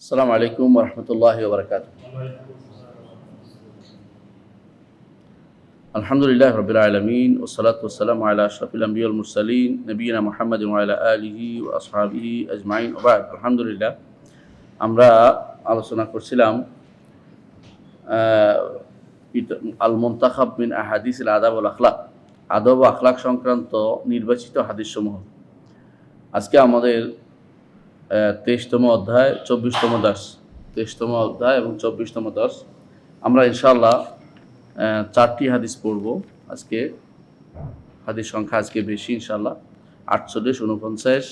আসসালামু আলাইকুম রহমতুল্লাহ বরকাত আলহামদুলিল্লাহ রবিল আলমিন সালাত ওসালাম আল্লাহ আশরাফুলাম্বিউল মুরসালিন নবীনা মোহাম্মদ আল্লাহ আলহি ও আসহাবি আজমাইন। ওবাদ আলহামদুলিল্লাহ। আমরা আলোচনা করছিলাম আল মুমতাখাব মিন আহাদিস আদাব আল আখলাক। আদব আখলাক সংক্রান্ত নির্বাচিত হাদিসসমূহ। আজকে আমাদের তেইশতম অধ্যায়, চব্বিশতম দাস তেইশতম অধ্যায় এবং চব্বিশতম দাস আমরা ইনশাল্লাহ চারটি হাদিস পড়ব। আজকে হাদিস সংখ্যা আজকে বেশি ইনশাল্লাহ আটচল্লিশ, উনপঞ্চাশ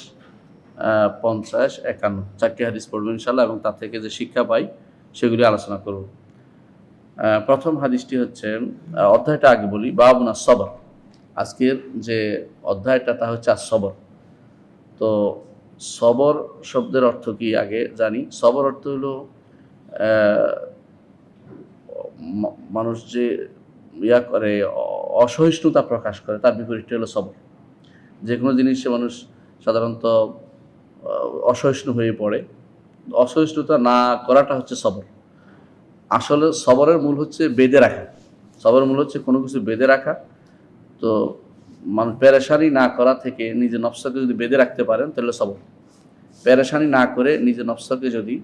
পঞ্চাশ, একান্ন। চারটি হাদিস পড়ব ইনশাল্লাহ এবং তার থেকে যে শিক্ষা পাই সেগুলি আলোচনা করব। প্রথম হাদিসটি হচ্ছে অধ্যায়টা আগে বলি, বাবুনা সবর আজকের যে অধ্যায়টা তা হচ্ছে আর সবর তো সবর শব্দের অর্থ কি আগে জানি? সবর অর্থ হলো মানুষ যে ইয়া করে, অসহিষ্ণুতা প্রকাশ করে, তার বিপরীতটা হলো সবর। যে কোনো জিনিসে মানুষ সাধারণত অসহিষ্ণু হয়ে পড়ে। অসহিষ্ণুতা না করাটা হচ্ছে সবর। আসলে সবরের মূল হচ্ছে বেঁধে রাখা। সবরের মূল হচ্ছে কোনো কিছু বেঁধে রাখা। তো মানুষ পেরেশানি না করা থেকে নিজের নফসাকে যদি বেঁধে রাখতে পারেন, তাহলে সবর। পেরেশানি না করে নিজের নফসাকে যদি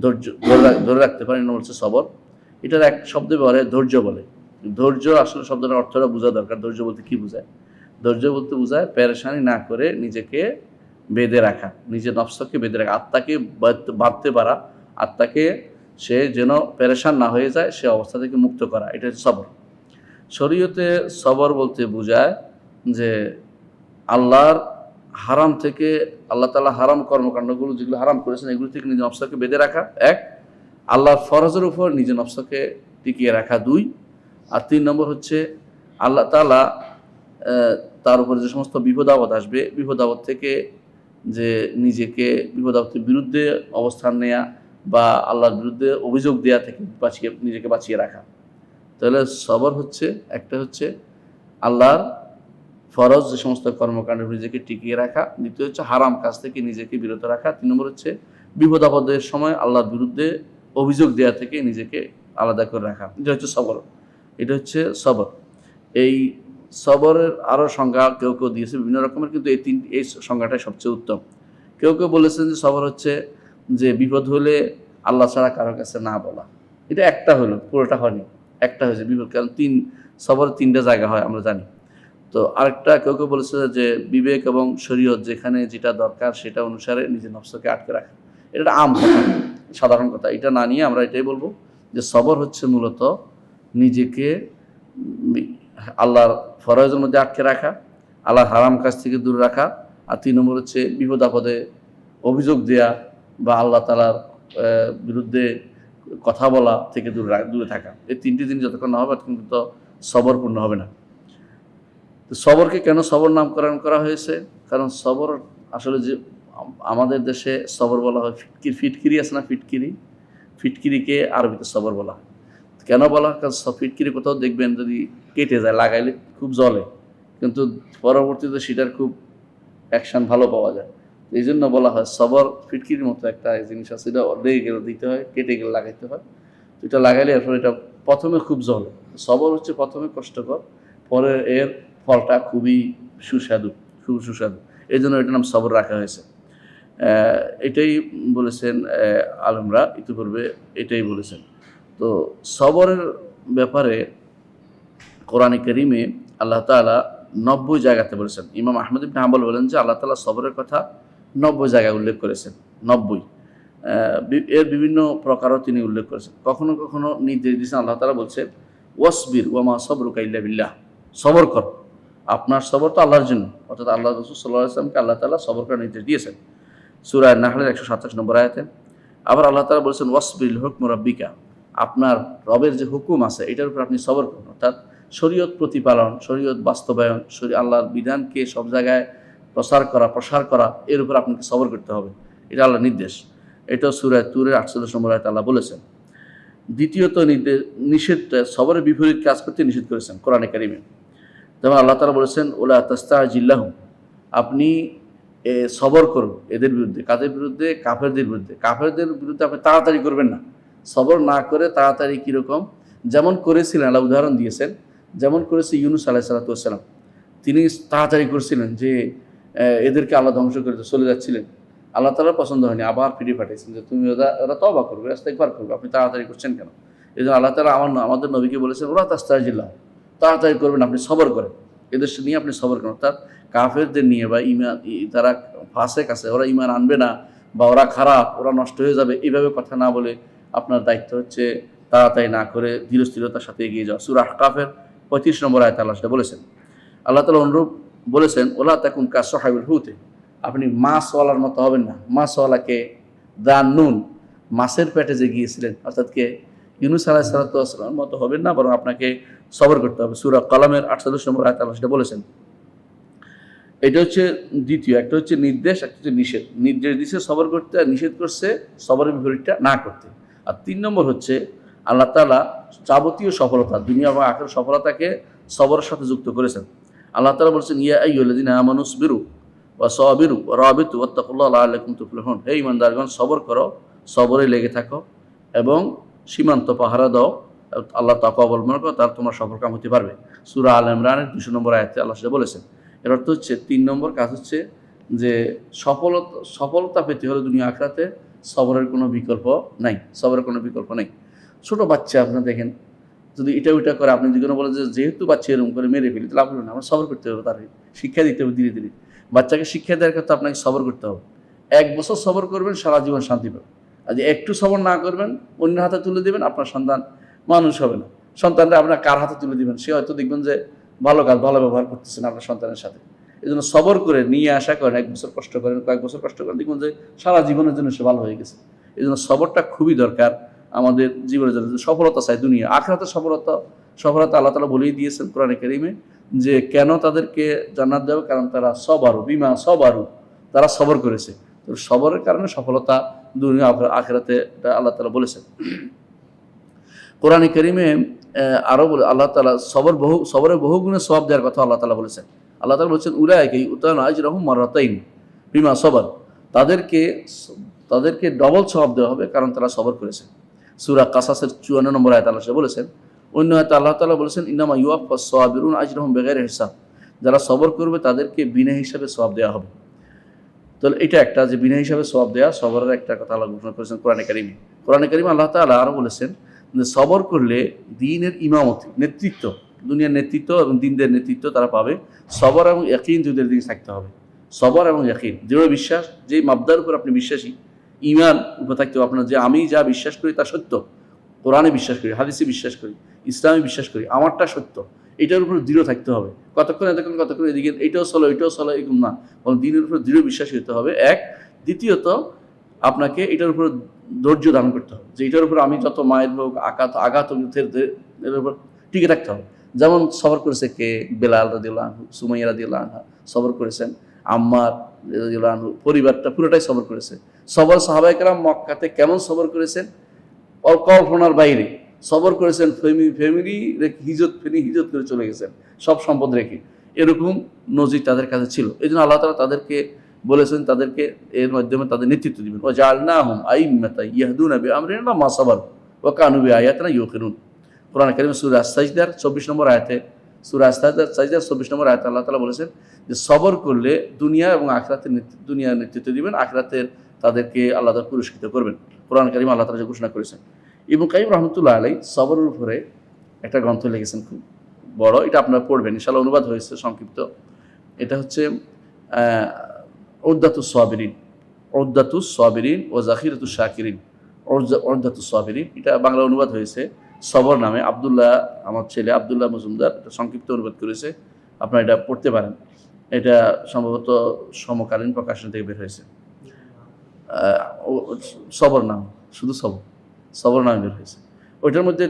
ধৈর্য, ধরে রাখ- ধরে রাখতে পারেন হচ্ছে সবর। এটার এক শব্দ ব্যবহারে ধৈর্য বলে। ধৈর্য আসলে শব্দটার অর্থটা বোঝা দরকার, ধৈর্য বলতে কি বোঝায়? ধৈর্য বলতে বোঝায় পেরেশানি না করে নিজেকে বেঁধে রাখা, নিজের নফসাকে বেঁধে রাখা, আত্মাকে বাঁধতে পারা, আত্মাকে সে যেন পেরেশান না হয়ে যায়, সে অবস্থা থেকে মুক্ত করা, এটা হচ্ছে সবর। শরীয়তে সবর বলতে বোঝায় যে আল্লাহর হারাম থেকে আল্লাহ তালা হারাম কর্মকাণ্ডগুলো যেগুলো হারাম করেছেন, এগুলো থেকে নিজের নফসাকে বেঁধে রাখা, এক, আল্লাহর ফরজের উপর নিজের নফসাকে টিকিয়ে রাখা, দুই, আর তিন নম্বর হচ্ছে আল্লাহ তালা তার উপর যে সমস্ত বিপদ আপদ আসবে, বিপদ আপদ থেকে যে নিজেকে বিপদ আপদের বিরুদ্ধে অবস্থান নেয়া বা আল্লাহর বিরুদ্ধে অভিযোগ দেয়া থেকে বাঁচিয়ে, নিজেকে বাঁচিয়ে রাখা। তাহলে সবর হচ্ছে, একটা হচ্ছে আল্লাহর ফরজ যে সমস্ত কর্মকাণ্ড নিজেকে টিকিয়ে রাখা। দ্বিতীয় হচ্ছে হারাম কাজ থেকে নিজেকে বিরত রাখা। তিন নম্বর হচ্ছে বিপদ আপদের সময় আল্লাহর বিরুদ্ধে অভিযোগ দেওয়া থেকে নিজেকে আলাদা করে রাখা। এটা হচ্ছে সবর। এটা হচ্ছে সবর। এই সবরের আরও সংজ্ঞা কেউ কেউ দিয়েছে বিভিন্ন রকমের, কিন্তু এই তিন, এই সংজ্ঞাটাই সবচেয়ে উত্তম। কেউ কেউ বলেছেন যে সবর হচ্ছে যে বিপদ হলে আল্লাহ ছাড়া কারোর কাছে না বলা। এটা একটা হলো, পুরোটা হয়নি। একটা হয়েছে বিপদ। কারণ তিন সবরের তিনটা জায়গা হয়, আমরা জানি। তো আরেকটা কেউ কেউ বলেছে যে বিবেক এবং শরীয়ত যেখানে যেটা দরকার সেটা অনুসারে নিজের নফসকে আটকে রাখা। এটা আম সাধারণ কথা। এটা না নিয়ে আমরা এটাই বলব যে সবর হচ্ছে মূলত নিজেকে আল্লাহর ফরজের মধ্যে আটকে রাখা, আল্লাহর হারাম কাজ থেকে দূরে রাখা আর তিন নম্বর হচ্ছে বিপদ আপদে অভিযোগ দেয়া বা আল্লাহ তালার বিরুদ্ধে কথা বলা থেকে দূরে দূরে থাকা। এই তিনটি জিনিস যতক্ষণ না হবে কিন্তু তো সবরপূর্ণ হবে না। সবরকে কেন সবর নামকরণ করা হয়েছে? কারণ সবর আসলে যে আমাদের দেশে সবর বলা হয় ফিটকিরি ফিটকিরি আছে না ফিটকিরি? ফিটকিরিকে আরবিতে সবর বলা হয়। কেন বলা হয়? কারণ সব ফিটকিরি কোথাও দেখবেন যদি কেটে যায়, লাগাইলে খুব জলে কিন্তু পরবর্তীতে সেটার খুব অ্যাকশন ভালো পাওয়া যায়। এই জন্য বলা হয় সবর ফিটকিরির মতো একটা জিনিস আছে। এটা লেগে গেলে দিতে হয়, কেটে গেলে লাগাইতে হয়। তো এটা লাগাইলে এরপর এটা প্রথমে খুব জ্বলে। সবর হচ্ছে প্রথমে কষ্টকর, পরে এর ফলটা খুবই সুস্বাদু, খুব সুস্বাদু। এই জন্য এটার নাম সবর রাখা হয়েছে। এটাই বলেছেন আলমরা ইতিপূর্বে এটাই বলেছেন। তো সবরের ব্যাপারে কোরআনে করিমে আল্লাহ তাআলা নব্বই জায়গাতে বলেছেন। ইমাম আহমদ ইবনে হাম্বল বলেন যে আল্লাহ তাআলা সবরের কথা নব্বই জায়গায় উল্লেখ করেছেন, নব্বই। এর বিভিন্ন প্রকারও তিনি উল্লেখ করেছেন। কখনো কখনো নির্দেশ দিয়েছেন, আল্লাহ তাআলা বলছেন, ওয়াসবির ওয়ামা সবরুকা ইল্লা বিল্লাহ। সবর কর। আপনার সবর তো আল্লাহর জন্য। অর্থাৎ আল্লাহ রসুল সাল্লাহ আসলামকে আল্লাহ তাআলা সবর করার নির্দেশ দিয়েছেন। সুরায় নাহলের একশো সাতাশ নম্বর আয়াতে। আবার আল্লাহ তালা বলেছেন, ওয়াসবিল হুকম রব্বিকা। আপনার রবের যে হুকুম আছে, এটার উপর আপনি সবর করুন। অর্থাৎ শরীয়ত প্রতিপালন, শরীয়ত বাস্তবায়ন, শরী আল্লাহর বিধানকে সব জায়গায় প্রসার করা প্রসার করা, এর উপর আপনাকে সবর করতে হবে। এটা আল্লাহর নির্দেশ। এটাও সুরায় তুরের আটচল্লিশ নম্বর আয়তে আল্লাহ বলেছেন। দ্বিতীয়ত নির্দেশ নিষেধ সবরের বিপরীত কাজ করতে নিষেধ করেছেন কোরআনে কারিমে। যেমন আল্লাহ তালা বলেছেন, ওলা তাস্তা জিল্লাহু আপনি সবর করুন এদের বিরুদ্ধে। কাদের বিরুদ্ধে? কাফেরদের বিরুদ্ধে। কাফেরদের বিরুদ্ধে আপনি তাড়াতাড়ি করবেন না। সবর না করে তাড়াতাড়ি কীরকম? যেমন করেছিলেন, আল্লাহ উদাহরণ দিয়েছেন, যেমন করেছে ইউনুস আলাহ সালাতাম তিনি তাড়াতাড়ি করছিলেন যে এদেরকে আল্লাহ ধ্বংস করে চলে যাচ্ছিলেন। আল্লাহ তালা পছন্দ হয়নি। আবার ফিরে পাঠিয়েছেন যে, তুমি ওরা ওরা তবা করবে রাস্তা একবার করবে। আপনি তাড়াতাড়ি করছেন কেন? এই জন্য আল্লাহ তালা আমার, আমাদের নবীকে বলেছেন ওরা তাস্তাজিল্লাহ তাড়াতাড়ি করবেন, আপনি সবর করেন। এদের নিয়ে আপনি সবর করেন। অর্থাৎ কাফেরদের নিয়ে বা ইমান তারা ফাঁসে কাছে ওরা ইমান আনবে না বা ওরা খারাপ, ওরা নষ্ট হয়ে যাবে, এইভাবে কথা না বলে আপনার দায়িত্ব হচ্ছে তাড়াতাড়ি না করে ধীরস্থিরতার সাথে এগিয়ে যাওয়া। সুরাহ কাফের পঁয়ত্রিশ নম্বর আয়তা আল্লাহ সেটা বলেছেন, আল্লাহ তালা অনুরূপ বলেছেন, ওলা তাকুন কা সোহাইবুল হুতে আপনি মাছওয়ালার মতো হবেন না। মাছওয়ালাকে দা নুন, মাছের পেটে যে গিয়েছিলেন, অর্থাৎ কে? ইউনুস আলাহ সালাতামের মতো হবেন না, বরং আপনাকে সবর করতে হবে। সুরা কলামের আটচল্লিশ নম্বর আয়তা আল্লাহ সেটা বলেছেন। এটা হচ্ছে দ্বিতীয়, একটা হচ্ছে নির্দেশ, একটা হচ্ছে নিষেধ। নির্দেশ দিচ্ছে সবর করতে, আর নিষেধ করছে সবরের বিপরীতটা না করতে। আর তিন নম্বর হচ্ছে আল্লাহ তালা যাবতীয় সফলতা, দুনিয়া বা আখের সফলতাকে সবরের সাথে যুক্ত করেছেন। আল্লাহ তালা বলছেন, ইয়া আইয়ুল্লাদিন আমানুস বিরু বা সবিরু রাবিতু ওয়াত্তাকুল্লাহ আলাইকুম তুফলিহুন। হে ইমানদারগণ সবর করো, সবরে লেগে থাকো এবং সীমান্ত পাহারা দাও, আল্লাহ তাকে অবলম্বন করো, তার তোমার সফল কাম হতে পারবে। সুরা আল ইমরানের দুশো নম্বর আয়াতে আল্লাহ সেটা বলেছেন। এর অর্থ হচ্ছে, তিন নম্বর কাজ হচ্ছে যে সফলতা সফলতা পেতে হলে দুনিয়া আখড়াতে সবরের কোনো বিকল্প নাই, সবরের কোনো বিকল্প নেই। ছোট বাচ্চা আপনার দেখেন, যদি এটা ওইটা করে, আপনি যদি কোনো বলে যে যেহেতু বাচ্চা এরকম করে মেরে ফেলি, তাহলে আপনি আমরা সবর করতে হবে তার, শিক্ষা দিতে হবে ধীরে ধীরে। বাচ্চাকে শিক্ষা দেওয়ার ক্ষেত্রে আপনাকে সবর করতে হবে। এক বছর সবর করবেন, সারা জীবন শান্তি পাবেন। আর যে একটু সবর না করবেন অন্য হাতে তুলে দেবেন, আপনার সন্তান মানুষ হবে না। সন্তানরা আপনার কার হাতে তুলে দিবেন? সে হয়তো দেখবেন যে ভালো কাজ, ভালো ব্যবহার করতেছেন আপনার সন্তানের সাথে। এই জন্য সবর করে নিয়ে আসা করেন, এক বছর কষ্ট করেন, কয়েক বছর কষ্ট করেন, দেখবেন যে সারা জীবনের জন্য সে ভালো হয়ে গেছে। এই জন্য সবরটা খুবই দরকার আমাদের জীবনের জন্য। সফলতা চাই দুনিয়া। আখরাতে সফলতা সফলতা আল্লাহ তালা বলেই দিয়েছেন কোরআনে কারিমে যে কেন তাদেরকে জান্নাত দেবে? কারণ তারা সবারু, বিমা সবারু, তারা সবর করেছে। তো সবরের কারণে সফলতা দুনিয়া আখেরাতে আল্লাহ তালা বলেছেন। কোরআন করিমে আরও বলে, আল্লাহ তালা সবর বহু, সবরের বহু গুণে সব দেওয়ার কথা আল্লাহ তালা বলেছেন। আল্লাহ তালা বলছেন উলায়কে উতায়ন আজ রহম মারাতাইন বিমা সবর। তাদেরকে তাদেরকে ডবল সব দেওয়া হবে কারণ তারা সবর করেছে। সুরা কাসাসের চুয়ান্ন নম্বর আয়ত আল্লাহ বলেছেন, অন্য হয়তো আল্লাহ তালা বলেছেন ইনামা ইউআফ সোয়াবিরুন আজ রহম বেগের হিসাব। যারা সবর করবে তাদেরকে বিনা হিসাবে সব দেওয়া হবে। তাহলে এটা একটা যে বিনা হিসাবে সব দেওয়া সবরের একটা কথা আল্লাহ ঘোষণা করেছেন কোরআনে কারিমে। কোরআনে কারিমে আল্লাহ তালা আরও বলেছেন যে সবর করলে দিনের ইমামতি, নেতৃত্ব, দুনিয়ার নেতৃত্ব এবং দিনদের নেতৃত্ব তারা পাবে। সবর এবং একই দুদের দিকে থাকতে হবে। সবর এবং একই দৃঢ় বিশ্বাস, যে মাবদার উপর আপনি বিশ্বাসী ইমান উপর থাকতে হবে। আপনার যে আমি যা বিশ্বাস করি তা সত্য, কোরআনে বিশ্বাস করি, হাদিসে বিশ্বাস করি, ইসলামে বিশ্বাস করি, আমারটা সত্য। এটার উপর দৃঢ় থাকতে হবে। কতক্ষণ, এতক্ষণ, কতক্ষণ, এদিকে, এটাও চলো এটাও চলো, এরকম না। বরং দিনের উপর দৃঢ় বিশ্বাস হতে হবে। এক, দ্বিতীয়ত, আপনাকে এটার উপর ধৈর্য দান করতে হবে। যে এটার উপর আমি যত মায়ের হোক আঘাত আঘাত এর- উপর টিকে থাকতে হবে। যেমন সবর করেছে কে? বেলাল রাদিউল্লাহ সুমাইয়া রাদিউল্লাহ আনহা সবর করেছেন। আম্মার রাদিউল্লাহ পরিবারটা পুরোটাই সবর করেছে। সবর সাহাবাইকরাম মক্কাতে কেমন সবর করেছেন? কল্পনার বাইরে। সবর করেছেন ফ্যামিলি ফ্যামিলি রেখে, হিজত, ফেনি হিজত করে চলে গেছেন। সব সম্পদ রেখে। এরকম নজির তাদের কাছে ছিল। এই জন্য আল্লাহ তালা তাদেরকে বলেছেন, তাদেরকে এর মাধ্যমে তাদের নেতৃত্ব দিবেন। ও জাল না হুম আই মেতা ইয়াহদুন আবি আমরিন মা সাবার ও কানুবি আয়াত না ইউকিনুন কোরআন কারিম সুরা সাজদার চব্বিশ নম্বর আয়াতে, সুরা সাজদার সাজদার চব্বিশ নম্বর আয়াতে আল্লাহ তালা বলেছেন যে, সবর করলে দুনিয়া এবং আখরাতের দুনিয়ার নেতৃত্ব দিবেন, আখরাতের তাদেরকে আল্লাহ পুরস্কৃত করবেন। কোরআন কারিম আল্লাহ তালা ঘোষণা করেছেন। এবং কাইম রহমতুল্লাহ আলাই সবরের উপরে একটা গ্রন্থ লিখেছেন খুব বড়, এটা আপনারা পড়বেন। ইনশাল্লাহ অনুবাদ হয়েছে, সংক্ষিপ্ত। এটা হচ্ছে ওদ্দাতু সাবিরিন। ওদ্দাতু সাবিরিন ও জাকিরাতু শাকিরিন। ওদ্দাতু সাবিরিন। এটা বাংলা অনুবাদ হয়েছে, সবর নামে। আবদুল্লাহ, আমার ছেলে আবদুল্লাহ মজুমদার এটা সংক্ষিপ্ত অনুবাদ করেছে, আপনারা এটা পড়তে পারেন। এটা সম্ভবত সমকালীন প্রকাশন থেকে বের হয়েছে। সবর নাম, শুধু সবর। সবর নামে বের হয়েছে। ওইটার মধ্যে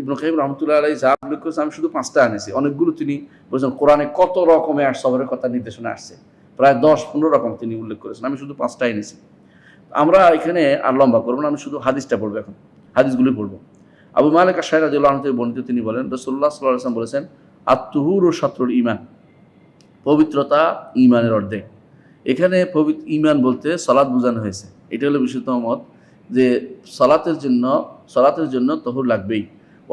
ইবনু রহমতুল্লাহ আলাই যা উল্লেখ করেছে, আমি শুধু পাঁচটা আনেছি। অনেকগুলো তিনি বলছেন, কোরআনে কত রকমের সবরের কথা নির্দেশনা আসছে। প্রায় দশ, পনেরো রকম তিনি উল্লেখ করেছেন। আমি শুধু পাঁচটা এনেছি। আমরা এখানে আর লম্বা করব না, আমি শুধু হাদিসটা পড়ব এখন। হাদিসগুলি পড়ব। আবু মালিক আশাই রাজিউল্লাহ থেকে বর্ণিত তিনি বলেন রসুল্লাহ সাল্লাহ আসলাম বলেছেন আত্মহুর ও শত্রুর ইমান পবিত্রতা ইমানের অর্ধেক। এখানে পবিত্র ইমান বলতে সলাৎ বোঝানো হয়েছে। এটা হলো বিশুদ্ধ মত। যে সলাতের জন্য সলাতের জন্য তহুর লাগবেই।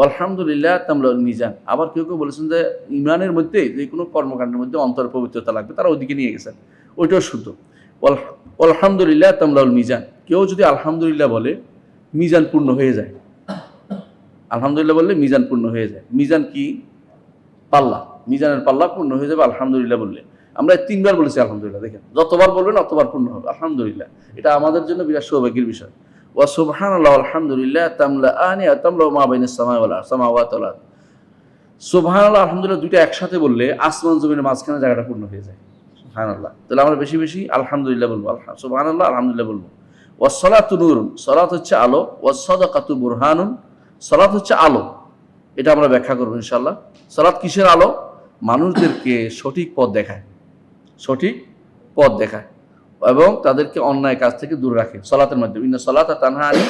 আলহামদুলিল্লাহ তামলাল মিজান। আবার কেউ কেউ বলেছেন যে, ইমানের মধ্যে যে কোনো কর্মকাণ্ডের মধ্যে অন্তর পবিত্রতা লাগবে, তারা ওদিকে নিয়ে গেছেন। ওইটাও শুদ্ধ। আল- আলহামদুলিল্লাহ তামলাউল মিজান। কেউ যদি আলহামদুলিল্লাহ বলে, মিজান পূর্ণ হয়ে যায়। আলহামদুলিল্লাহ বললে মিজান পূর্ণ হয়ে যায়। মিজান কি? পাল্লা। মিজানের পাল্লা পূর্ণ হয়ে যাবে, আলহামদুলিল্লাহ বললে। আমরা তিনবার বলেছি আলহামদুলিল্লাহ, দেখেন। যতবার বলবেন, অতবার পূর্ণ হবে। আলহামদুলিল্লাহ। এটা আমাদের জন্য বিরাট সৌভাগ্যের বিষয়। ওয়া সুবহান আল্লাহ আলহামদুলিল্লাহ তামলা আনি তামলা মা বাইন সামাওয়ালা সামাওয়াত ওয়াল সুবহান আলহামদুলিল্লাহ দুইটা একসাথে বললে আসমান জমিনের মাঝখানে জায়গাটা পূর্ণ হয়ে যায়। সুবহান আল্লাহ তাহলে আমরা বেশি বেশি আলহামদুলিল্লাহ বলব, আলহাম সুবহান আল্লাহ আলহামদুলিল্লাহ বলব। ওয়াসলাতু নূরুন, সলাত হচ্ছে আলো। ওয়া ওয়াসদাকাতু বুরহানুন, সলাত হচ্ছে আলো। এটা আমরা ব্যাখ্যা করব ইনশাল্লাহ সলাৎ কিসের আলো? মানুষদেরকে সঠিক পথ দেখায়। সঠিক পথ দেখায়। এবং তাদেরকে অন্যায় কাজ থেকে দূরে রাখে সলাতের মাধ্যমে। ইন্না সলাত তানহা আনি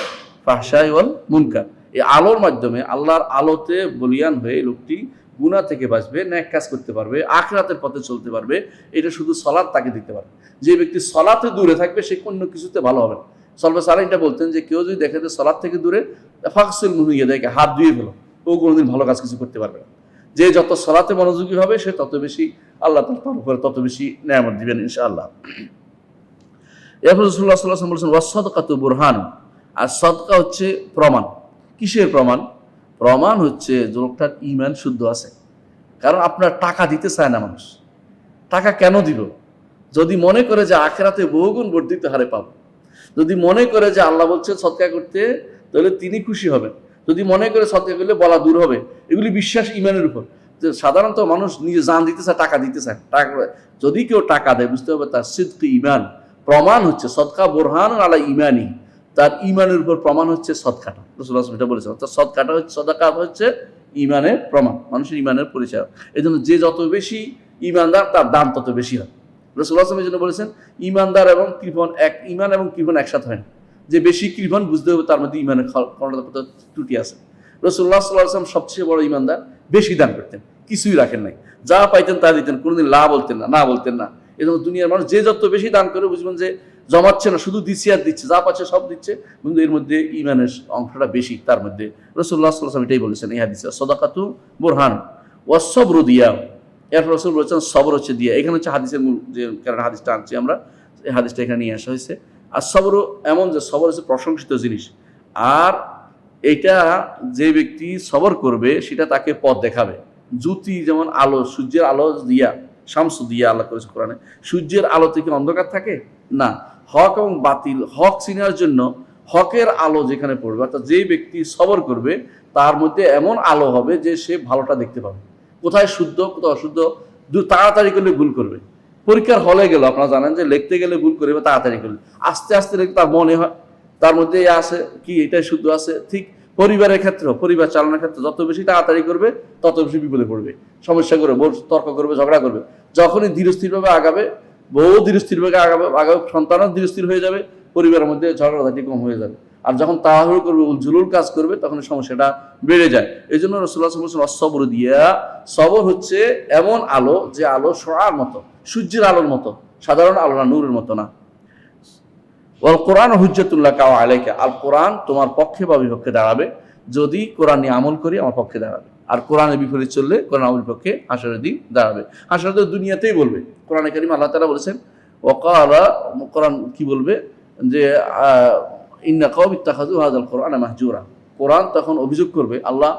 ফাহশাই ওয়াল মুনকার। এই আলোর মাধ্যমে আল্লাহর আলোতে বলিয়ান হয়ে লোকটি গুণা থেকে বাঁচবে, ন্যাক কাজ করতে পারবে, আখরাতের পথে চলতে পারবে, এটা শুধু সলাৎ তাকে দিতে পারবে যে ব্যক্তি সলাতে দূরে থাকবে, সে অন্য কিছুতে ভালো হবে না। সলবে সালাইনটা বলতেন যে, কেউ যদি দেখে যে সলাৎ থেকে দূরে ফাকসিল মুহিয়ে দেখে হাত ধুয়ে ফেলো। ও কোনোদিন ভালো কাজ কিছু করতে পারবে না। যে যত সলাতে মনোযোগী হবে, সে তত বেশি আল্লাহ তার উপরে তত বেশি নেয়ামত দিবেন ইনশাআল্লাহ। এরপর রসুল্লাহ ওয়াসদকাত বুরহান। আর সদকা হচ্ছে প্রমাণ। কিসের প্রমাণ? প্রমাণ হচ্ছে লোকটার ইমান শুদ্ধ আছে। কারণ আপনার টাকা দিতে চায় না মানুষ। টাকা কেন দিব যদি মনে করে যে আখেরাতে বহুগুণ বর্ধিত হারে পাবো। যদি মনে করে যে আল্লাহ বলছে সৎকা করতে, তাহলে তিনি খুশি হবেন। যদি মনে করে সৎকা করলে বলা দূর হবে। এগুলি বিশ্বাস ইমানের উপর। সাধারণত মানুষ নিজে জান দিতে চায়, টাকা দিতে চায়। টাকা যদি কেউ টাকা দেয়, বুঝতে হবে তার সিদ্ধ ইমান প্রমাণ হচ্ছে সৎকা বোরহান আলা ইমানি তার ইমানের উপর প্রমাণ হচ্ছে সৎকাটা রসুল্লাহ এটা বলেছে অর্থাৎ সৎকাটা হচ্ছে সদাকা হচ্ছে ইমানের প্রমাণ, মানুষের ইমানের পরিচয়। এই জন্য যে যত বেশি ইমানদার তার দাম তত বেশি হয়। আসলাম এই জন্য বলেছেন ইমানদার এবং কৃপণ এক ইমান এবং কৃপণ একসাথে হয় না। যে বেশি কৃপণ বুঝতে হবে, তার মধ্যে ইমানের কোথাও ত্রুটি আছে। রসুল্লাহ সাল্লাহ আসলাম সবচেয়ে বড় ইমানদার বেশি দান করতেন। কিছুই রাখেন নাই। যা পাইতেন তা দিতেন। কোনোদিন লা বলতেন না না বলতেন না। এজন্য দুনিয়ার মানুষ যে যত বেশি দান করে বুঝবেন যে জমাচ্ছে না, শুধু দিচ্ছে আর দিচ্ছে, যা পাচ্ছে সব দিচ্ছে, কিন্তু এর মধ্যে ইমানের অংশটা বেশি, তার মধ্যে রসুল্লাহ সাল্লাম এটাই বলেছেন এই হাদিসে, সদাকাতু বোরহান ওয়াসবরু দিয়া। এরপর রসুল বলেছেন সবর হচ্ছে দিয়া। এখানে হচ্ছে হাদিসের মূল যে, কারণ হাদিসটা আনছি আমরা, এই হাদিসটা এখানে নিয়ে আসা হয়েছে। আর সবরও এমন যে সবর হচ্ছে প্রশংসিত জিনিস। আর এটা যে ব্যক্তি সবর করবে, সেটা তাকে পথ দেখাবে। জ্যোতি যেমন আলো, সূর্যের আলো দিয়া। শামসু দিয়া আল্লাহ করেছে কোরআনে। সূর্যের আলো থেকে অন্ধকার থাকে? না। হক এবং বাতিল, হক চিনার জন্য হকের আলো যেখানে পড়বে, অর্থাৎ যে ব্যক্তি সবর করবে, তার মধ্যে এমন আলো হবে যে সে ভালোটা দেখতে পাবে। কোথায় শুদ্ধ, কোথায় অশুদ্ধ, দু তাড়াতাড়ি করলে ভুল করবে। পরীক্ষার হলে গেল, আপনারা জানেন যে লিখতে গেলে ভুল করবে, তাড়াতাড়ি করলে। আস্তে আস্তে লিখতে তার মনে হয়, তার মধ্যে আছে কি, এটাই শুদ্ধ আছে? ঠিক পরিবারের ক্ষেত্রে, পরিবার চালানোর ক্ষেত্রে যত বেশি তাড়াতাড়ি করবে, তত বেশি বিপদে পড়বে। সমস্যা করবে বল তর্ক করবে, ঝগড়া করবে। যখনই ধীরস্থিরভাবে আগাবে, বহু ধীরস্থিরভাবে আগাবে আগাবে, সন্তানও ধীরস্থির হয়ে যাবে, পরিবারের মধ্যে ঝগড়াঝাটি কম হয়ে যাবে। আর যখন তাড়াহুড়ো করবে, উলঝুলুল কাজ করবে, তখন সমস্যাটা বেড়ে যায়। এই জন্য রসুল্লাহ অসবর দিয়া, সবর হচ্ছে এমন আলো যে আলো সোয়ার মতো, সূর্যের আলোর মতো, সাধারণ আলো না, নূরের মতো না। ওয়াল কোরআন হুজ্জতুল্লাহ কাওয়া আলাইকা। আল কোরআন তোমার পক্ষে বা বিপক্ষে দাঁড়াবে। যদি কোরআন নিয়ে আমল করি, আমার পক্ষে দাঁড়াবে। আর কোরআনের বিপরীত চললে কোরআন আমল পক্ষে হাসরের দিন দাঁড়াবে। হাসরের দিন দুনিয়াতেই বলবে। কোরআন করিম আল্লাহ তালা বলেছেন ওকালা কোরআন কি বলবে? যে ইন্না কব ইত্তাখাজু হাজাল কোরআন মাহজুরা। কোরআন তখন অভিযোগ করবে, আল্লাহ,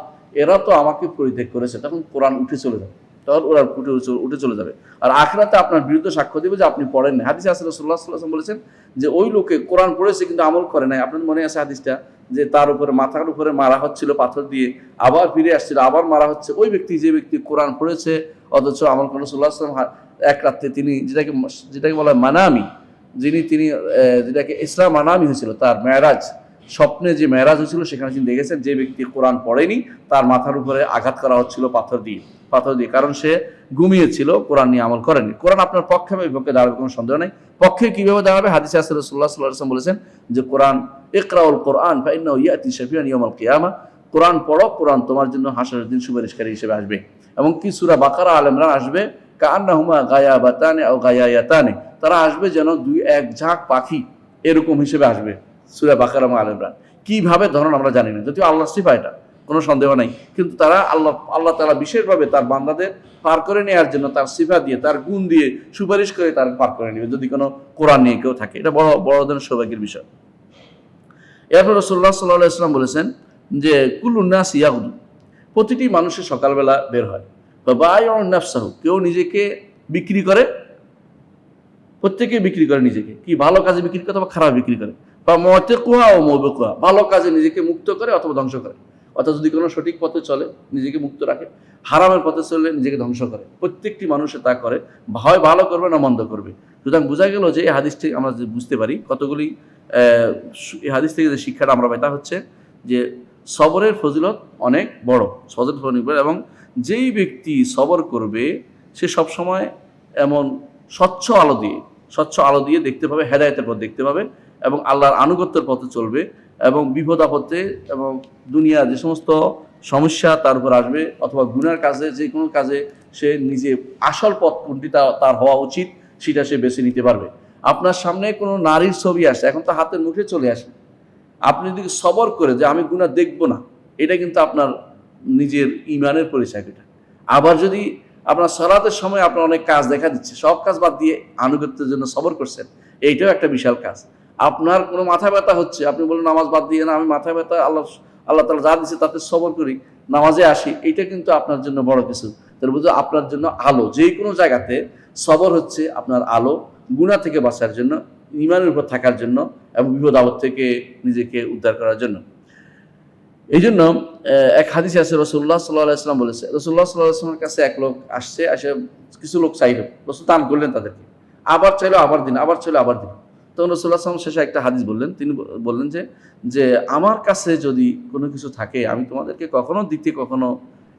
এরা তো আমাকে পরিত্যাগ করেছে। তখন কোরআন উঠে চলে যাবে। তখন ওরা উঠে উঠে চলে যাবে। আর আখরাতে আপনার বিরুদ্ধে সাক্ষ্য দেবে যে আপনি পড়েন না হাদিসে আসলে সাল্লাহ বলেছেন যে, ওই লোকে কোরআন পড়েছে কিন্তু আমল করে নাই। আপনার মনে আছে হাদিসটা? যে, তার উপরে, মাথার উপরে মারা হচ্ছিল পাথর দিয়ে, আবার ফিরে আসছিল, আবার মারা হচ্ছে ওই ব্যক্তি, যে ব্যক্তি কোরআন পড়েছে, অথচ আমল করেন সাল্লাহ সাল্লাম এক রাত্রে তিনি যেটাকে যেটাকে বলা হয় মানামি, যিনি, তিনি যেটাকে ইসলাম মানামি হয়েছিল, তার মেয়ারাজ, স্বপ্নে যে মেয়ারাজ হয়েছিল, সেখানে তিনি দেখেছেন যে ব্যক্তি কোরআন পড়েনি, তার মাথার উপরে আঘাত করা হচ্ছিল পাথর দিয়ে। পাথর দিয়ে, কারণ সে ঘুমিয়েছিল, কোরআন নিয়ে আমল করেনি। কোরআন আপনার পক্ষে বা বিপক্ষে দাঁড়াবে, কোনো সন্দেহ নেই। পক্ষে কীভাবে দাঁড়াবে? হাদিসে আসলে সাল্লাহ বলেছেন যে, কোরআন, ইকরাউল কোরআন ফাইন্না ইয়াতি শফিয়ান ইয়ামাল কিয়ামা। কোরআন পড়ো, কোরআন তোমার জন্য হাসরের দিন সুপারিশকারী হিসেবে আসবে। এবং কি সুরা বাকারা, আল আসবে? কান্না হুমা গায়া বাতানে ও গায়া ইয়াতানে তারা আসবে যেন দুই এক ঝাঁক পাখি এরকম হিসেবে আসবে, সুরা বাকার আল ইমরান। কীভাবে ধরুন আমরা জানি না, যদিও আল্লাহ সিফা এটা। কোনো সন্দেহ নাই। কিন্তু তারা আল্লাহ আল্লাহ তালা বিশেষভাবে তার বান্দাদের পার করে নেওয়ার জন্য তার সিফা দিয়ে, তার গুণ দিয়ে সুপারিশ করে তার পার করে নেবে, যদি কোনো কোরআন নিয়ে কেউ থাকে। এটা বড় বড় ধরনের সৌভাগ্যের বিষয়। এরপর রসুল্লাহ সাল্লাহ ইসলাম বলেছেন যে কুলুন্নাস ইয়াহুদু প্রতিটি মানুষের সকালবেলা বের হয়। বা বাই নাফসাহু। কেউ নিজেকে বিক্রি করে, প্রত্যেকে বিক্রি করে নিজেকে। কি, ভালো কাজে বিক্রি করে অথবা খারাপ বিক্রি করে? বা মতে কুয়া ও মৌবে কুয়া ভালো কাজে নিজেকে মুক্ত করে অথবা ধ্বংস করে। অর্থাৎ যদি কোনো সঠিক পথে চলে, নিজেকে মুক্ত রাখে, হারামের পথে চললে নিজেকে ধ্বংস করে। প্রত্যেকটি মানুষে তা করে হয় ভালো করবে না মন্দ করবে। সুতরাং বোঝা গেল যে এই হাদিস থেকে আমরা যে বুঝতে পারি, কতগুলি এই হাদিস থেকে যে শিক্ষাটা আমরা পাই তা হচ্ছে যে সবরের ফজিলত অনেক বড় সজর ফজিলত এবং যেই ব্যক্তি সবর করবে, সে সবসময় এমন স্বচ্ছ আলো দিয়ে, স্বচ্ছ আলো দিয়ে দেখতে পাবে, হেদায়তের পথ দেখতে পাবে এবং আল্লাহর আনুগত্যের পথে চলবে। এবং বিপদ আপদে এবং দুনিয়া যে সমস্ত সমস্যা তার উপর আসবে অথবা গুনার কাজে, যে কোনো কাজে সে নিজে আসল পথ কোনটি তার হওয়া উচিত, সেটা সে বেছে নিতে পারবে। আপনার সামনে কোনো নারীর ছবি আসে, এখন তো হাতের মুখে চলে আসে। আপনি যদি সবর করে যে আমি গুণা দেখব না, এটা কিন্তু আপনার নিজের ইমানের পরিচয় এটা। আবার যদি আপনার সরাতের সময় আপনার অনেক কাজ দেখা দিচ্ছে, সব কাজ বাদ দিয়ে আনুগত্যের জন্য সবর করছেন, এইটাও একটা বিশাল কাজ। আপনার কোনো মাথা ব্যথা হচ্ছে, আপনি বলেন নামাজ বাদ দিয়ে না, আমি মাথা ব্যথা, আল্লাহ আল্লাহ তালা যা দিচ্ছে তাতে সবর করি, নামাজে আসি এটা কিন্তু আপনার জন্য বড় কিছু। তার বুঝো, আপনার জন্য আলো, যে কোনো জায়গাতে সবর হচ্ছে আপনার আলো গুণা থেকে বাঁচার জন্য ইমানের উপর থাকার জন্য এবং বিপদ আপদ থেকে নিজেকে উদ্ধার করার জন্য। এই জন্য এক হাদিসে আছে রসুল্লাহ সাল্লাহ ইসলাম বলেছে রসুল্লাহ সাল্লাহ ইসলামের কাছে এক লোক আসছে, আসে কিছু লোক চাইল, রসুল দান করলেন তাদেরকে। আবার চাইলো, আবার দিন, আবার চাইলো, আবার দিন। তখন রসুল্লাহ আসলাম শেষে একটা হাদিস বললেন, তিনি বললেন যে যে আমার কাছে যদি কোনো কিছু থাকে, আমি তোমাদেরকে কখনো দিতে, কখনো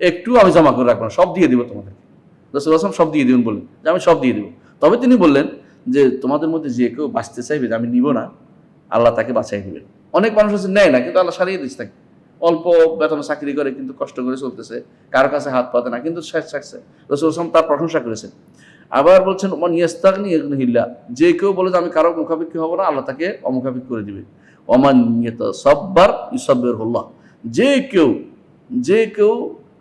একটু আমি জমা করে রাখব না, সব দিয়ে দিব তোমাদেরকে। রসুল্লাহ আসলাম সব দিয়ে দিবেন বললেন, যে আমি সব দিয়ে দেবো। তবে তিনি বললেন যে, তোমাদের মধ্যে যে কেউ বাঁচতে চাইবে আমি নিব না, আল্লাহ তাকে বাঁচাই দিবেন। অনেক মানুষ আছে নেয় না, কিন্তু আল্লাহ সারিয়ে দিচ্ছে তাকে। অল্প বেতনে চাকরি করে, কিন্তু কষ্ট করে চলতেছে, কারও কাছে হাত পাতে না, কিন্তু শেষ থাকছে রসুল আসলাম তার প্রশংসা করেছেন। আবার বলছেন ওমান ইয়াস্তাগনি হিল্লা। যে কেউ বলে যে আমি কারও মুখাপেক্ষি হব না আল্লাহ তাকে অমুখাপেক্ষি করে দিবে। ওমান সব্বার ইসব্বের হল্লাহ যে কেউ যে কেউ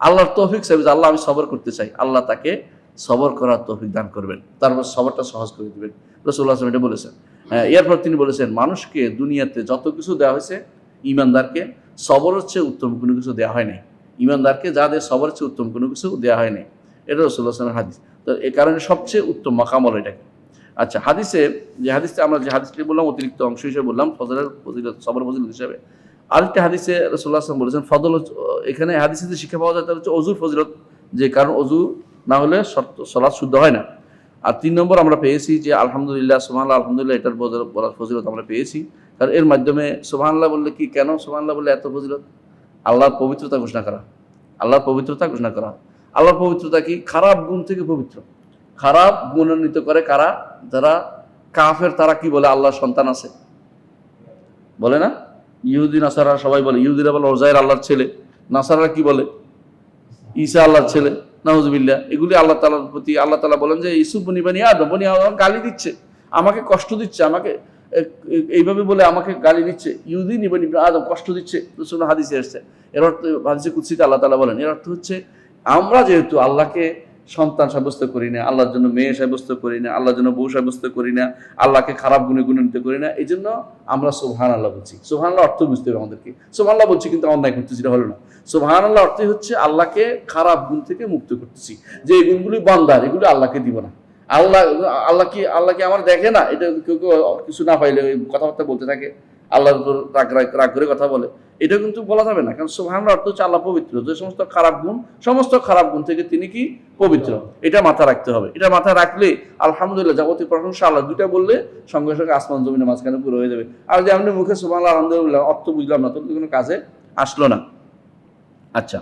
আল্লাহর তৌফিক চাইবে যে আল্লাহ আমি সবর করতে চাই। আল্লাহ তাকে সবর করার তৌফিক দান করবেন। তারপর সবরটা সহজ করে দিবেন। রসুল্লাহ আসলাম এটা বলেছেন। হ্যাঁ, এরপর তিনি বলেছেন মানুষকে দুনিয়াতে যত কিছু দেওয়া হয়েছে ইমানদারকে সবর হচ্ছে উত্তম কোনো কিছু দেওয়া হয় নাই। ইমানদারকে যা দেয় সবর হচ্ছে উত্তম কোনো কিছু দেওয়া হয় নাই। এটা রসুল্লাহ আসলামের হাদিস। তো এ কারণে সবচেয়ে উত্তম মাকামল এটাকে। আচ্ছা হাদিসে, যে হাদিসে আমরা যে হাদিসটি বললাম, অতিরিক্ত অংশ হিসেবে বললাম, ফজরের ফজিলত, সবর ফজিলত হিসেবে। আরেকটা হাদিসে রসুল্লাহ আসলাম বলেছেন ফজল এখানে হাদিসে যে শিক্ষা পাওয়া যায়, তার হচ্ছে অজুর ফজিলত। যে কারণ অজু না হলে সলাৎ শুদ্ধ হয় না। আর তিন নম্বর আমরা পেয়েছি যে আলহামদুলিল্লাহ, সুবহানাল্লাহ, আলহামদুলিল্লাহ, এটার বলার ফজিলত আমরা পেয়েছি। কারণ এর মাধ্যমে সুবহানাল্লাহ বললে কি, কেন সুবহানাল্লাহ বললে এত ফজিলত? আল্লাহর পবিত্রতা ঘোষণা করা। আল্লাহর পবিত্রতা ঘোষণা করা। আল্লাহর পবিত্রতা কি? খারাপ গুণ থেকে পবিত্র। খারাপ গুণান্বিত করে কারা? যারা কাফের, তারা কি বলে? আল্লাহর সন্তান আছে। বলে না? ইহুদি নাসারা সবাই বলে। ইহুদিরা বলে, ওজাইর আল্লাহর ছেলে। নাসারা কি বলে? ঈসা আল্লাহর ছেলে। নাহুজবিল্লা এগুলি আল্লাহ তালার প্রতি, আল্লাহ তালা বলেন যে ইসুফ বনি বানি আদম, বনি আদম গালি দিচ্ছে। আমাকে কষ্ট দিচ্ছে। আমাকে এইভাবে বলে আমাকে গালি দিচ্ছে। ইহুদি নিবেন আদম কষ্ট দিচ্ছে। হাদিসে এসছে। এর অর্থ, হাদিসে কুৎসিতে আল্লাহ তালা বলেন, এর অর্থ হচ্ছে আমরা যেহেতু আল্লাহকে সন্তান সাব্যস্ত করি না, আল্লাহর জন্য মেয়ে সাব্যস্ত করি না, আল্লাহর জন্য বউ সাব্যস্ত করি না, আল্লাহকে খারাপ গুণে গুণান্বিত করি না, এই জন্য আমরা সোহান আল্লাহ বলছি। সোহান আল্লাহ অর্থ বুঝতে হবে আমাদেরকে। সোহান আল্লাহ বলছি কিন্তু অন্যায় করতেছি, এটা হলো না। সোহান আল্লাহ অর্থই হচ্ছে আল্লাহকে খারাপ গুণ থেকে মুক্ত করতেছি। যে এই গুণগুলি বান্দার, এগুলি আল্লাহকে দিব না। আল্লাহ আল্লাহ কি আল্লাহ কি আমার দেখে না? এটা কেউ কেউ কিছু না পাইলে কথাবার্তা বলতে থাকে। আল্লাহর রাগ রাগ করে কথা বলে। এটা কিন্তু বলা যাবে না। কারণ সোহান অর্থ হচ্ছে আল্লাহ পবিত্র। যে সমস্ত খারাপ গুণ, সমস্ত খারাপ গুণ থেকে তিনি কি পবিত্র? এটা মাথা রাখতে হবে। এটা মাথায় রাখলে আলহামদুলিল্লাহ যাবতীয় প্রশংসা আল্লাহ দুইটা বললে সঙ্গে সঙ্গে আসমান জমিনের মাঝখানে পুরো হয়ে যাবে। আর যে আপনি মুখে সোহান আলহামদুলিল্লাহ, অর্থ বুঝলাম না তো কোনো কাজে আসলো না। আচ্ছা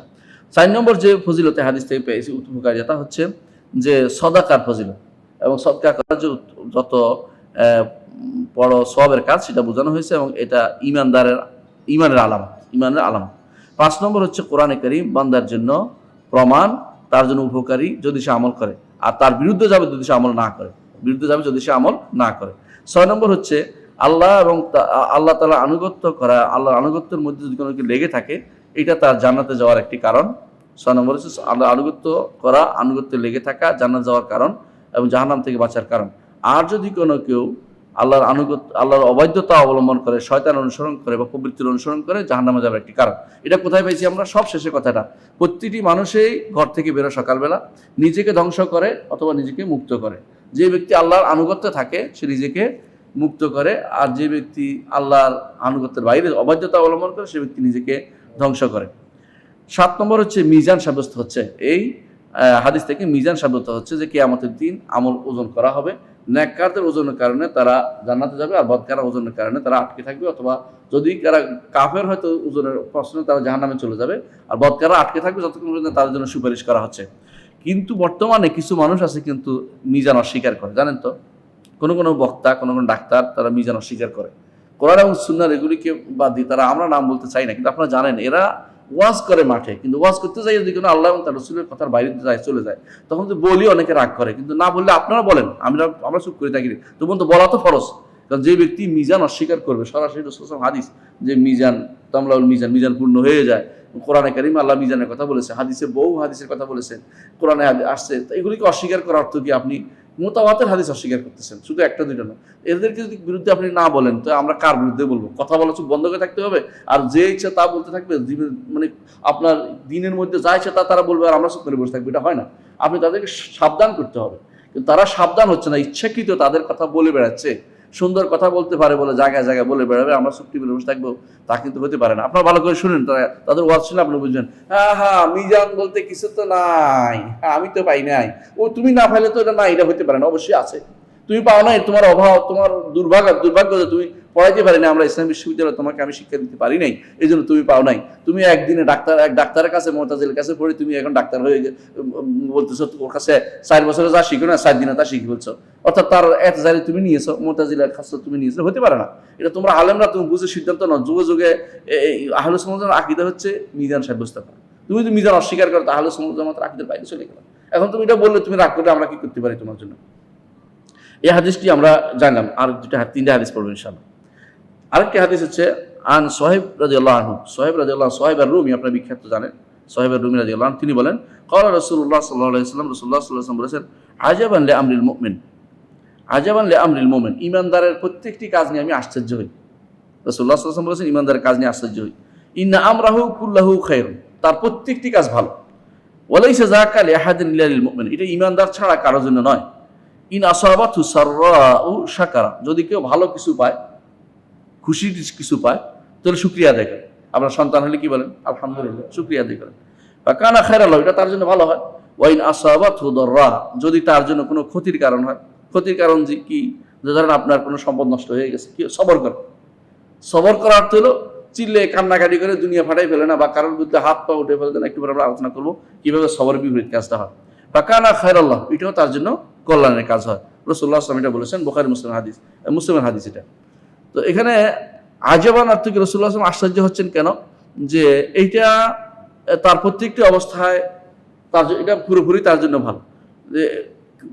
চার নম্বর যে ফজিলতে হাদিস থেকে পেয়েছি উপকারিতা হচ্ছে যে সদাকার ফজিলত। এবং সদকা করার যে যত বড় সবের কাজ, সেটা বোঝানো হয়েছে এবং এটা ইমানদারের ইমানের আলাম ইমানের আলাম। পাঁচ নম্বর হচ্ছে কোরআনে করিম, বান্দার জন্য প্রমাণ, তার জন্য উপকারী যদি সে আমল করে। আর তার বিরুদ্ধে যাবে যদি সে আমল না করে। বিরুদ্ধে যাবে যদি সে আমল না করে। ছয় নম্বর হচ্ছে আল্লাহ এবং আল্লাহ তালা আনুগত্য করা, আল্লাহর আনুগত্যের মধ্যে যদি কোনো লেগে থাকে, এটা তার জান্নাতে যাওয়ার একটি কারণ। ছয় নম্বর হচ্ছে আল্লাহ আনুগত্য করা, আনুগত্যে লেগে থাকা জান্নাত যাওয়ার কারণ এবং জাহান্নাম থেকে বাঁচার কারণ। আর যদি কোনো কেউ আল্লাহর আনুগত্য, আল্লাহর অবৈধতা অবলম্বন করে, শয়তান অনুসরণ করে বা প্রবৃত্তির অনুসরণ করে জাহান্নামে যাওয়ার একটি কারণ। এটা কোথায় পাইছি আমরা? সব শেষে কথাটা। প্রতিটি মানুষেই ঘর থেকে বেরো সকালবেলা, নিজেকে ধ্বংস করে অথবা নিজেকে মুক্ত করে। যে ব্যক্তি আল্লাহর আনুগত্য থাকে, সে নিজেকে মুক্ত করে। আর যে ব্যক্তি আল্লাহর আনুগত্যের বাইরে অবাধ্যতা অবলম্বন করে, সে ব্যক্তি নিজেকে ধ্বংস করে। সাত নম্বর হচ্ছে মিজান সাব্যস্ত হচ্ছে। এই হাদিস থেকে মিজান সাব্যস্ত হচ্ছে যে কেয়ামতের দিন আমল ওজন করা হবে। ন্যাককারদের ওজনের কারণে তারা জান্নাতে যাবে আর বদকারা ওজনের কারণে তারা আটকে থাকবে অথবা যদি তারা কাফের হয়তো ওজনের প্রশ্নে তারা জাহান্নামে চলে যাবে আর বদকারা আটকে থাকবে যতক্ষণ পর্যন্ত তাদের জন্য সুপারিশ করা হচ্ছে। কিন্তু বর্তমানে কিছু মানুষ আছে কিন্তু মিজান অস্বীকার করে, জানেন তো? কোনো কোনো বক্তা, কোনো কোনো ডাক্তার তারা মিজান অস্বীকার করে। কোরআন এবং সুন্নার এগুলিকে বাদ দিয়ে তারা আমরা নাম বলতে চাই না, কিন্তু আপনারা জানেন এরা ওয়াজ করে মাঠে, কিন্তু ওয়াজ করতে যাই যদি কোনো আল্লাহ এবং তার রসুলের কথার বাইরে যায়, চলে যায়, তখন তো বলি অনেকে রাগ করে, কিন্তু না বললে আপনারা বলেন, আমরা আমরা চুপ করে থাকি। তবুন তো বলা তো ফরজ, কারণ যে ব্যক্তি মিজান অস্বীকার করবে, সরাসরি রসুল হাদিস, যে মিজান, তামলাউল মিজান মিজান পূর্ণ হয়ে যায়, কোরআনে কারিম আল্লাহ মিজানের কথা বলেছে হাদিসে বহু হাদিসের কথা বলেছেন, কোরআনে আসছে, তো এগুলিকে অস্বীকার করার অর্থ কি আপনি মোতাবাতের হাদিস অস্বীকার করতেছেন, শুধু একটা দুটো না এদেরকে যদি বিরুদ্ধে আপনি না বলেন, তো আমরা কার বিরুদ্ধে বলব? কথা বলা চুপ বন্ধ করে থাকতে হবে, আর যে ইচ্ছা তা বলতে থাকবে মানে আপনার দিনের মধ্যে যা ইচ্ছা তা তারা বলবে, আর আমরা চুপ করে বসে থাকব, এটা হয় না। আপনি তাদেরকে সাবধান করতে হবে। কিন্তু তারা সাবধান হচ্ছে না, ইচ্ছাকৃত তাদের কথা বলে বেড়াচ্ছে। সুন্দর কথা বলতে পারে বলে, জায়গায় জায়গায় বলে বেড়াবে, আমরা সত্যি বলে বসে থাকব, তা কিন্তু হতে পারে না। আপনারা ভালো করে শুনেন, তারা তাদের ওয়াজ শুনে আপনি বুঝবেন হ্যাঁ হ্যাঁ মিজান বলতে কিছু তো নাই, আমি তো পাই নাই। ও, তুমি না পাইলে তো এটা না, এটা হতে পারে না, অবশ্যই আছে। তুমি পাও নাই তোমার অভাব, তোমার দুর্ভাগ্য দুর্ভাগ্য তুমি পড়াইতে পারি না আমরা ইসলাম বিশ্ববিদ্যালয়ে তোমাকে আমি শিক্ষা দিতে পারি নাই এই জন্য তুমি পাও নাই। তুমি একদিনে ডাক্তার, এক ডাক্তারের কাছে, মোতাজিলের কাছে পড়ে তুমি এখন ডাক্তার হয়ে বলতেছো, ওর কাছে চার বছরে যা শিখো না, চার দিনে তা শিখে বলছো অর্থাৎ তার এত জারি তুমি নিয়েছো, মোতাজিলের কাছে তুমি নিয়েছো, হতে পারে না। এটা তোমরা আলেমরা, তুমি বুঝে সিদ্ধান্ত নাও, যুগে যুগে আহলে সমাজের আকিদা হচ্ছে মিজান সাব্যস্ত করা। তুমি যদি মিজান অস্বীকার করো, তাহলে সমাজ আমাদের আকিদের বাইরে চলে গেলাম এখন তুমি এটা বললে, তুমি রাগ করলে আমরা কি করতে পারি তোমার জন্য? এই হাদিসটি আমরা জানলাম, আর দুটা তিনটা হাদিস পড়ব ইনশাল্লাহ আরেকটি হাদিস হচ্ছে, আন সোহেব রাজি আল্লাহ আনহু। সোহেব রাজি আল্লাহ সোহেব আর রুমি, আপনার বিখ্যাত জানেন। সোহেব রুমি রাজি আল্লাহ তিনি বলেন কল রসুল্লাহ সাল্লাহ সাল্লাম রসুল্লাহ সাল্লাম বলেছেন, আজাবান লে আমরিল মুমিন, আজাবান লে আমরিল মোমেন, ইমানদারের প্রত্যেকটি কাজ নিয়ে আমি আশ্চর্য হই। রসুল্লাহ সাল্লাম বলেছেন, ইমানদারের কাজ নিয়ে আশ্চর্য হই। ইন্না আমরাহু কুল্লাহু খায়র তার প্রত্যেকটি কাজ ভালো। ওয়ালাইসা জাকাল আহাদিন ইল্লালিল মুমিন এটা ইমানদার ছাড়া কারোর জন্য নয়। ইন আসাবাতু সাররাউ শাকারা। যদি কেউ ভালো কিছু পায়, খুশি কিছু পায়, তাহলে আদায় করে। আপনার সন্তান হলে কি বলেন? আলহামদুলিল্লাহ, শুক্রিয়া আদায় করেন। বা কানা খায়রাল এটা তার জন্য ভালো হয়। ওয়াইন আসাবাতু দররা, যদি তার জন্য কোনো ক্ষতির কারণ হয়। ক্ষতির কারণ যে কি? ধরেন আপনার কোনো সম্পদ নষ্ট হয়ে গেছে, কি সবর কর। সবর করার অর্থ হলো, চিল্লে কান্নাকাটি করে দুনিয়া ফাটাই ফেলে না, বা কারোর বিরুদ্ধে হাত পা উঠে ফেলে দেন একটু পরে আমরা আলোচনা করব কীভাবে সবর বিপরীত কাজটা হয়। বা কানা খায়রাল্লাহ, এটাও তার জন্য কল্যাণের কাজ হয়। রসুল্লাহ আসলাম এটা বলেছেন, বোখারি, মুসলিম হাদিস মুসলিমের হাদিস এটা। তো এখানে আজবান অর্থ কি রসুল্লাহ আসলাম আশ্চর্য হচ্ছেন কেন? যে এইটা তার প্রত্যেকটি অবস্থায় তার এটা পুরোপুরি তার জন্য ভালো। যে,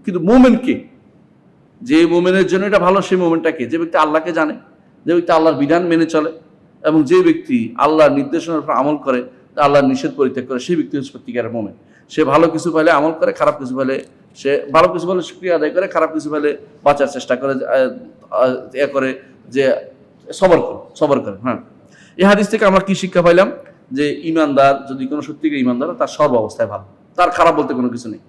কিন্তু মুমেন্ট কি? যে মোমেনের জন্য এটা ভালো সেই মোমেন্টটা কি? যে ব্যক্তি আল্লাহকে জানে, যে ব্যক্তি আল্লাহর বিধান মেনে চলে, এবং যে ব্যক্তি আল্লাহর নির্দেশনার উপর আমল করে আল্লাহর নিষেধ পরিত্যাগ করে, সেই ব্যক্তি হচ্ছে সত্যিকারের মোমেন। সে ভালো কিছু পেলে আমল করে, খারাপ কিছু পেলে সে ভালো কিছু পেলে সুক্রিয়া আদায় করে, খারাপ কিছু পেলে বাঁচার চেষ্টা করে এ করে যে সবর করে সবর করে হ্যাঁ। এই হাদিস থেকে আমরা কি শিক্ষা পাইলাম? যে ইমানদার যদি কোনো সত্যিকার ইমানদার, তার সর্ব অবস্থায় ভালো। তার খারাপ বলতে কোনো কিছু নেই।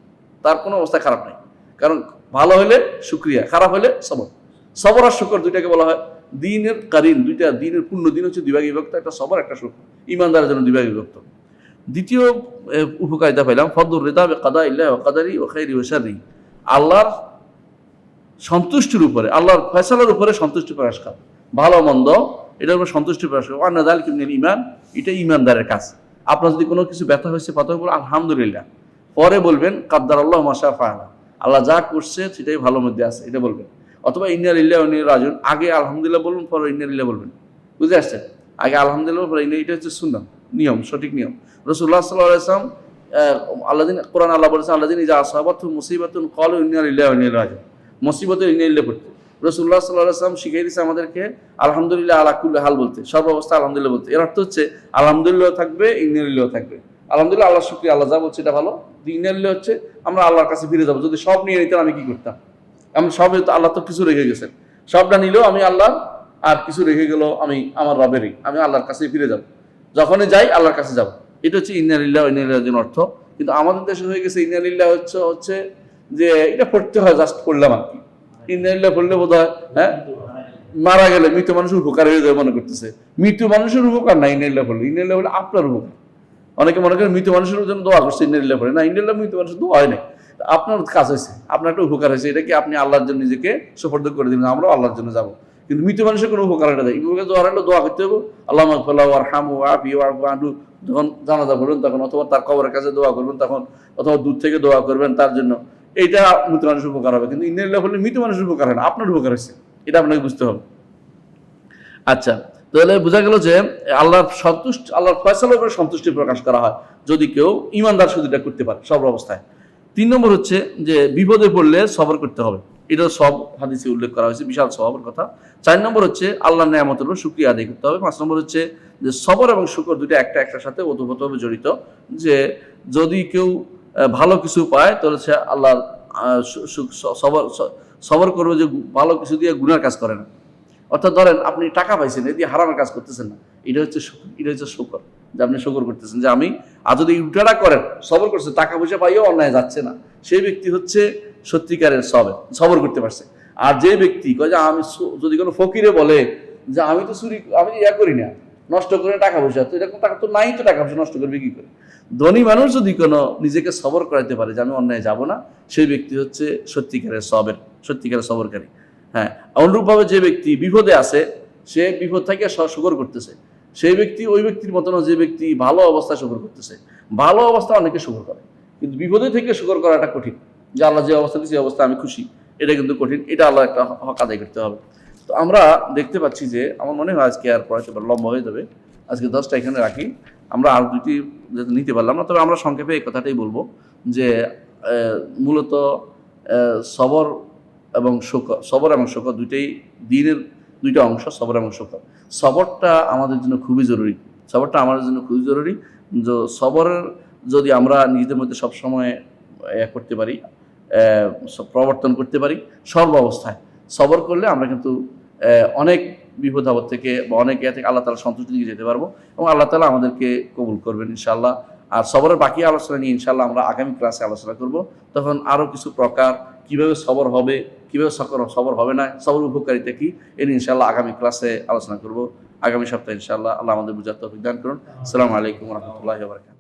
তার কোনো অবস্থায় খারাপ নেই। কারণ ভালো হলে সুক্রিয়া খারাপ হলে সবর। সবর আর শুকর দুইটাকে বলা হয়। দিনের কারিন, দুইটা দিনের পূর্ণ দিন হচ্ছে দুইভাগ বিভক্ত, একটা সবর, একটা শুকর। ইমানদারের জন্য দুইভাগ বিভক্ত। দ্বিতীয় উপকারিতা পাইলাম ফদুর রেদা কাদা ইল্লাহ কাদারি ও খাইরি ও শারি আল্লাহর সন্তুষ্টির উপরে, আল্লাহর ফয়সালার উপরে সন্তুষ্টি প্রকাশ করা। ভালো মন্দ, এটার উপর সন্তুষ্টি প্রকাশ করা। আন্নাদাল কিমনিল ইমান এটা ইমানদারের কাজ। আপনার যদি কোনো কিছু ব্যথা হয়েছে প্রথমে বলুন আলহামদুলিল্লাহ। পরে বলবেন কাদ্দার আল্লাহ মাসা ফাহলা আল্লাহ যা করছে, সেটাই ভালো মধ্যে আছে, এটা বলবেন। অথবা ইন্ডিয়ার ইল্লাহ রাজুন আগে আলহামদুলিল্লাহ বলুন, পরে ইন্ডিয়ার ইল্লাহ বলবেন। বুঝে আসছেন? আগে আলহামদুলিল্লাহ, পরে ইন্ডিয়া এটা হচ্ছে সুন্নাম নিয়ম, সঠিক নিয়ম। রসুল্লাহ সাল্লাহ আসলাম আল্লাহদিন কোরআন আল্লাহ বলেছেন, আল্লাহ দিন যা আসাবাত মুসিবাতুন কল ইন্ডিয়ার ইল্লাহ রাজুন মুসিবতের ইনাইল্লা পড়তে। রসুল্লাহ সাল্লাহ আসলাম শিখিয়ে দিয়েছে আমাদেরকে, আলহামদুলিল্লাহ আলাকুল্লা হাল বলতে সর্ব অবস্থা আলহামদুলিল্লাহ বলতে। এর অর্থ হচ্ছে, আলহামদুলিল্লাহ থাকবে ইনাইল্লাহ থাকবে। আলহামদুলিল্লাহ আল্লাহ শুক্রিয়া, আল্লাহ যা বলছে এটা ভালো। ইনাইল্লাহ হচ্ছে, আমরা আল্লাহর কাছে ফিরে যাব। যদি সব নিয়ে নিতাম আমি কি করতাম? আমি সব আল্লাহ তো কিছু রেখে গেছেন। সবটা নিলেও আমি আল্লাহ আর কিছু রেখে গেল আমি আমার রবেরই। আমি আল্লাহর কাছে ফিরে যাব। যখনই যাই, আল্লাহর কাছে যাব। এটা হচ্ছে ইন্নালিল্লাহ ইন্নালিল্লাহ অর্থ। কিন্তু আমাদের দেশে হয়ে গেছে ইন্নালিল্লাহ হচ্ছে হচ্ছে যে এটা পড়তে হয় জাস্ট পড়লাম আর কি। ইন্নালিল্লাহ পড়লে বোধ হয় হ্যাঁ মারা গেলে মৃত মানুষের উপকার হয়ে যাবে মনে করতেছে। মৃত মানুষের উপকার না ইন্নালিল্লাহ পড়লে। ইন্নালিল্লাহ হলে আপনার উপকার। অনেকে মনে করেন মৃত মানুষের জন্য দোয়া করছে ইন্নালিল্লাহ পড়ে না ইন্নালিল্লাহ মৃত মানুষের দোয়া হয় নাই। আপনার কাজ হয়েছে, আপনার একটা উপকার হয়েছে। এটাকে আপনি আল্লাহর জন্য নিজেকে সুপর্দ করে দিন আমরাও আল্লাহর জন্য যাব। কিন্তু মৃত মানুষের কোনো উপকার এটা দেয় উপকার দোয়া হলে দোয়া করতে হবে। আল্লাহ মাকফাল্লাহ আর হামু আফি আনু যখন জানাজা করবেন তখন অথবা তার কবরের কাছে দোয়া করবেন তখন অথবা দূর থেকে দোয়া করবেন তার জন্য। এইটা মৃত মানুষের উপকার হবে। কিন্তু ইন্ডিয়ান হলে মৃত মানুষের উপকার হয় না, আপনার উপকার হয়েছে। এটা আপনাকে বুঝতে হবে। আচ্ছা তাহলে বোঝা গেল যে আল্লাহর সন্তুষ্ট, আল্লাহর ফয়সালার উপরে সন্তুষ্টি প্রকাশ করা হয় যদি কেউ ইমানদার শুধু এটা করতে পারে সব অবস্থায়। তিন নম্বর হচ্ছে যে বিপদে পড়লে সবর করতে হবে। এটা সব হাদিসে উল্লেখ করা হয়েছে, বিশাল স্বভাবের কথা। চার নম্বর হচ্ছে, আল্লাহ নিয়ামতের উপর শুক্রিয়া আদায় করতে হবে। পাঁচ নম্বর হচ্ছে যে, সবর এবং শুকর দুটো একটা একটার সাথে ওতপ্রোতভাবে জড়িত। যে, যদি কেউ ভালো কিছু পায়, তাহলে সে আল্লাহর সবর সবর করবে যে, ভালো কিছু দিয়ে গুনার কাজ করে না। অর্থাৎ ধরেন, আপনি টাকা পাইছেন, এ দিয়ে হারামের কাজ করতেছেন না। এটা হচ্ছে এটা হচ্ছে শুকর, যে আপনি শুকর করতেছেন। যে আমি, আর যদি উল্টাটা করেন, সবর করছে, টাকা পয়সা পাইও অন্যায় যাচ্ছে না। সেই ব্যক্তি হচ্ছে সত্যিকারের সবে, সবর করতে পারছে। আর যে ব্যক্তি কয় যে আমি যদি কোনো ফকিরে বলে যে আমি তো চুরি, আমি ইয়া করি না, নষ্ট করে টাকা পয়সা, তো এরকম টাকা তো নাই তো টাকা পয়সা নষ্ট করবে কি করে? ধনী মানুষ যদি কোনো নিজেকে সবর করাতে পারে যে আমি অন্যায় যাব না, সেই ব্যক্তি হচ্ছে সত্যিকারের সবের, সত্যিকারের সবরকারী। হ্যাঁ অনুরূপভাবে যে ব্যক্তি বিপদে আছে, সে বিপদ থেকে শুকর করতেছে। সেই ব্যক্তি ওই ব্যক্তির মতন যে ব্যক্তি ভালো অবস্থায় শুকর করতেছে। ভালো অবস্থা অনেকে শুকর করে, কিন্তু বিপদে থেকে শুকর করাটা কঠিন। যে আল্লাহ যে অবস্থা দিচ্ছে অবস্থা আমি খুশি। এটা কিন্তু কঠিন। এটা আল্লাহ একটা হক আদায় করতে হবে। তো আমরা দেখতে পাচ্ছি যে, আমার মনে হয় আজকে আর পড়াতে পারলে লম্বা হয়ে যাবে। আজকে দশটা এখানে রাখি। আমরা আর দুটি নিতে পারলাম না, তবে আমরা সংক্ষেপে এই কথাটাই বলব যে মূলত সবর এবং শকর সবর এবং শকর দুইটাই দিনের দুইটা অংশ, সবর এবং শকর সবরটা আমাদের জন্য খুবই জরুরি। সবরটা আমাদের জন্য খুবই জরুরি। সবরের যদি আমরা নিজেদের মধ্যে সবসময় ইয়ে করতে পারি প্রবর্তন করতে পারি। সর্ব অবস্থায় সবর করলে আমরা কিন্তু অনেক বিপদ আপদ থেকে বা অনেক ইয়ে থেকে আল্লাহ তালা সন্তুষ্টি দিকে যেতে পারব এবং আল্লাহ তালা আমাদেরকে কবুল করবেন ইনশাল্লাহ আর সবরের বাকি আলোচনা নিয়ে ইনশাল্লাহ আমরা আগামী ক্লাসে আলোচনা করব। তখন আরও কিছু প্রকার কীভাবে সবর হবে কীভাবে সকর সবর হবে না সবর উপকারিতা কি এ নিয়ে ইনশাল্লাহ আগামী ক্লাসে আলোচনা করব। আগামী সপ্তাহে ইনশাল্লাহ আল্লাহ আমাদের বুঝার তৌফিক দান করুন। আসসালামু আলাইকুম রহমতুল্লাহ বারকাত